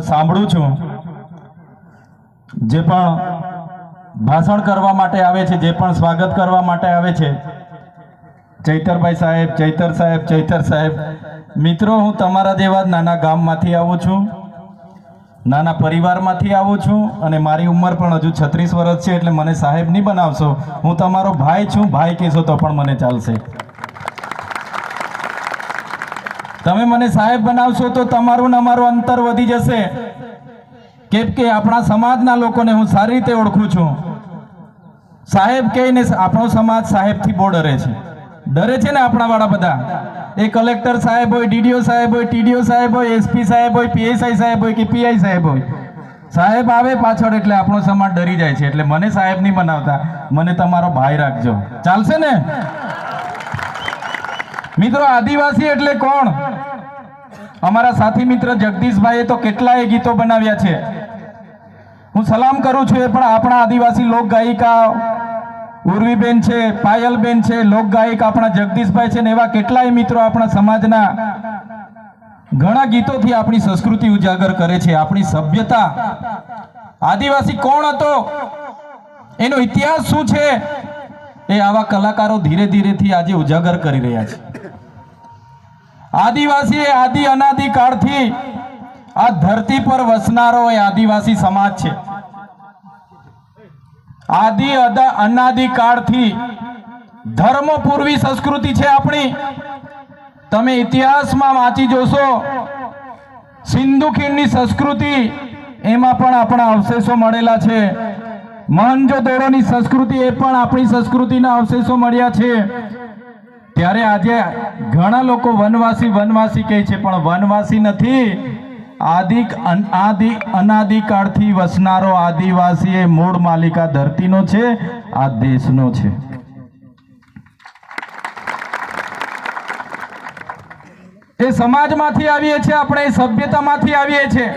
સાંભળું છું. જે પણ ભાષણ કરવા માટે આવે છે, જે પણ સ્વાગત કરવા માટે આવે છે, ચૈતરભાઈ સાહેબ, ચૈતર સાહેબ ચૈતર સાહેબ, મિત્રો, હું તમારા જેવા જ નાના ગામમાંથી આવું છું, નાના પરિવારમાંથી આવું છું, અને મારી ઉંમર પણ હજુ છત્રીસ વર્ષ છે, એટલે મને સાહેબ નહીં બનાવશો. હું તમારો ભાઈ છું, ભાઈ કહેશો તો પણ મને ચાલશે. તમે મને સાહેબ બનાવશો તો તમારું ને અમારું અંતર વધી જશે. કેમ કે આપણા સમાજના લોકોને હું સારી રીતે ઓળખું છું. સાહેબ કહીને આપણો સમાજ સાહેબથી બહુ ડરે છે. ડરે છે ને આપણા વાળા બધા. એ કલેક્ટર સાહેબ હોય, ડીડીઓ સાહેબ હોય, ટીડીઓ સાહેબ હોય, એસપી સાહેબ હોય, પીએસઆઈ સાહેબ હોય કે પીઆઈ સાહેબ હોય. સાહેબ આવે પાછળ એટલે આપણો સમાજ ડરી જાય છે. એટલે મને સાહેબ નહીં બનાવતા. મને તમારો ભાઈ રાખજો. ચાલશે ને? મિત્રો, આદિવાસી એટલે કોણ? અમારા સાથી મિત્ર જગદીશભાઈએ તો કેટલાય ગીતો બનાવ્યા છે. હું સલામ કરું છું એ પણ આપણા આદિવાસી લોકગાયિકા ઉર્વીબેન છે, પાયલબેન છે, લોકગાયક આપણા જગદીશભાઈ છે ને એવા કેટલાય મિત્રો આપણા સમાજના ઘણા ગીતોથી આપણી સંસ્કૃતિ ઉજાગર કરે છે, આપણી સભ્યતા. આદિવાસી કોણ હતો? એનો ઇતિહાસ શું છે? એ આવા કલાકારો ધીરે ધીરેથી આજે ઉજાગર કરી રહ્યા છે. આદિવાસી એ આદિ અનાદિ કાળથી આ ધરતી પર વસનારો એ આદિવાસી સમાજ છે. આદિ અનાદિ કાળથી ધર્મ પૂર્વી સંસ્કૃતિ છે આપણી. તમે ઇતિહાસમાં વાંચી જોશો, સિંધુ ખીણની સંસ્કૃતિ એમાં પણ આપણા અવશેષો મળેલા છે. મોહનજોદડોની સંસ્કૃતિ એ પણ આપણી સંસ્કૃતિના અવશેષો મળ્યા છે. ત્યારે આજે ઘણા લોકો વનવાસી વનવાસી કહે છે, પણ વનવાસી નથી. આદિ આદિ અનાદિકાળથી વસનારો આદિવાસી એ મૂળ માલિકા ધરતીનો છે, આ દેશનો છે. એ સમાજમાંથી આવીએ છીએ, આપણે એ સભ્યતામાંથી આવીએ છીએ.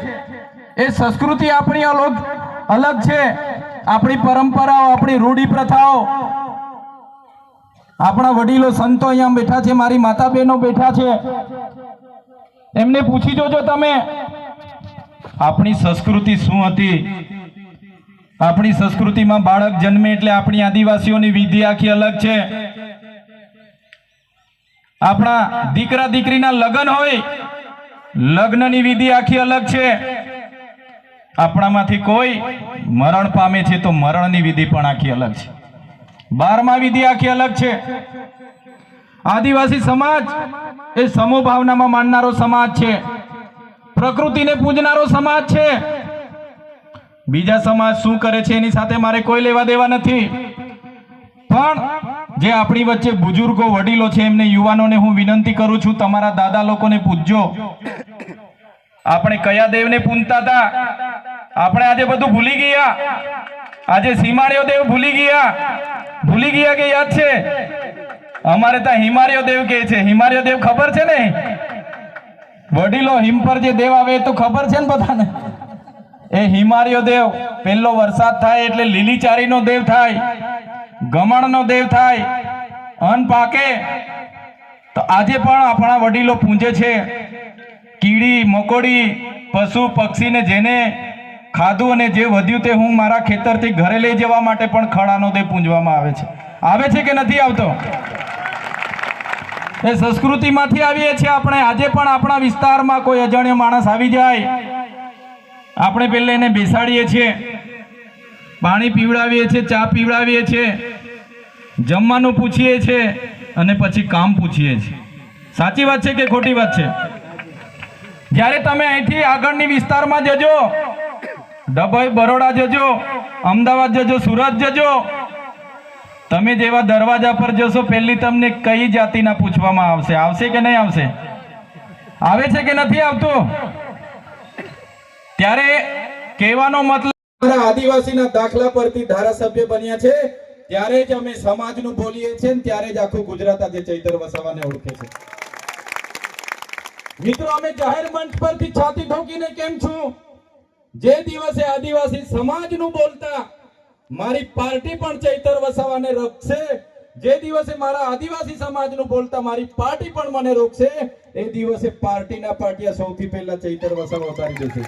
એ સંસ્કૃતિ આપણી અલગ અલગ છે. આપણી પરંપરાઓ, આપણી રૂઢિ પ્રથાઓ આપણા વડીલો સંતો અહીંયા બેઠા છે, મારી માતા બહેનો બેઠા છે. એમને પૂછી જોજો તમે, આપણી સંસ્કૃતિ શું હતી? આપણી સંસ્કૃતિમાં બાળક જન્મે એટલે આપણી આદિવાસીઓની વિધિ આખી અલગ છે. આપણા દીકરા દીકરીના લગ્ન હોય, લગ્નની વિધિ આખી અલગ છે. આપણામાંથી કોઈ મરણ પામે છે તો મરણની વિધિ પણ આખી અલગ છે. બારમા વિધિ આખી અલગ છે. આદિવાસી સમાજ એ સમૂહ ભાવનામાં માનનારો સમાજ છે. પ્રકૃતિને પૂજનારો સમાજ છે. બીજા સમાજ શું કરે છે એની સાથે મારે કોઈ લેવા દેવા નથી. પણ જે આપણી વચ્ચે બુજુર્ગો, વડીલો છે, એમને યુવાનોને હું વિનંતી કરું છું, તમારા દાદા લોકોને પૂજજો. આપણે કયા દેવને પૂજતા હતા આપણે આજે બધું ભૂલી ગયા. આજે સીમાડ્યો દેવ ભૂલી ગયા. ભૂલી ગયા કે યાદ છે? અમારે ત્યાં હિમાર્યો દેવ કે છે. હિમાર્યો દેવ ખબર છે ને? વડીલો હિમ પર જે દેવ આવે તો ખબર છે ને બધાને? એ હિમાર્યો દેવ, પહેલો વરસાદ થાય એટલે લીલીચારીનો દેવ થાય, ગમણનો દેવ થાય અન્ન પાકે. તો આજે પણ આપણા વડીલો પૂંજે છે. કીડી, મકોડી, પશુ, પક્ષીને જેને ખાધું અને જે વધ્યું તે હું મારા ખેતરથી ઘરે લઈ જવા માટે પણ ખડાનો તે પૂંજવામાં આવે છે. આવે છે કે નથી આવતો? એ સંસ્કૃતિમાંથી આવીએ છીએ આપણે. આજે પણ આપણા વિસ્તારમાં કોઈ અજાણ્યો માણસ આવી જાય. આપણે પહેલાં એને બેસાડીએ છીએ. પાણી પીવડાવીએ છીએ, ચા પીવડાવીએ છીએ. જમવાનું પૂછીએ છીએ અને પછી કામ પૂછીએ છીએ. સાચી વાત છે કે ખોટી વાત છે? જ્યારે તમે અહીંથી આગળની વિસ્તારમાં જજો ડભોઈ બરોડા જજો, અમદાવાદ જજો, સુરત જજો. તમે જેવા દરવાજા પર જશો, પહેલી તમને કઈ જાતિના પૂછવામાં આવશે? આવશે કે નહીં આવશે? આવે છે કે નથી આવતું? ત્યારે કહેવાનો મતલબ આદિવાસીના દાખલા પરથી ધારાસભ્ય બન્યા છે. ત્યારે જ અમે સમાજનું બોલીએ છીએ ત્યારે જ આખું ગુજરાત આજે ચૈતર વસાવાને ઓળખે છે. મિત્રો, અમે જાહેર મંચ પરથી છાતી ઠોકીને કેમ છું? જે દિવસે આદિવાસી સમાજનું બોલતા, મારી પાર્ટી પણ ચૈતર વસાવાને રોકશે. જે દિવસે મારા આદિવાસી સમાજનું બોલતા, મારી પાર્ટી પણ મને રોકશે. એ દિવસે પાર્ટીના પાટિયા સૌથી પહેલા ચૈતર વસાવા ઉતારી દેશે.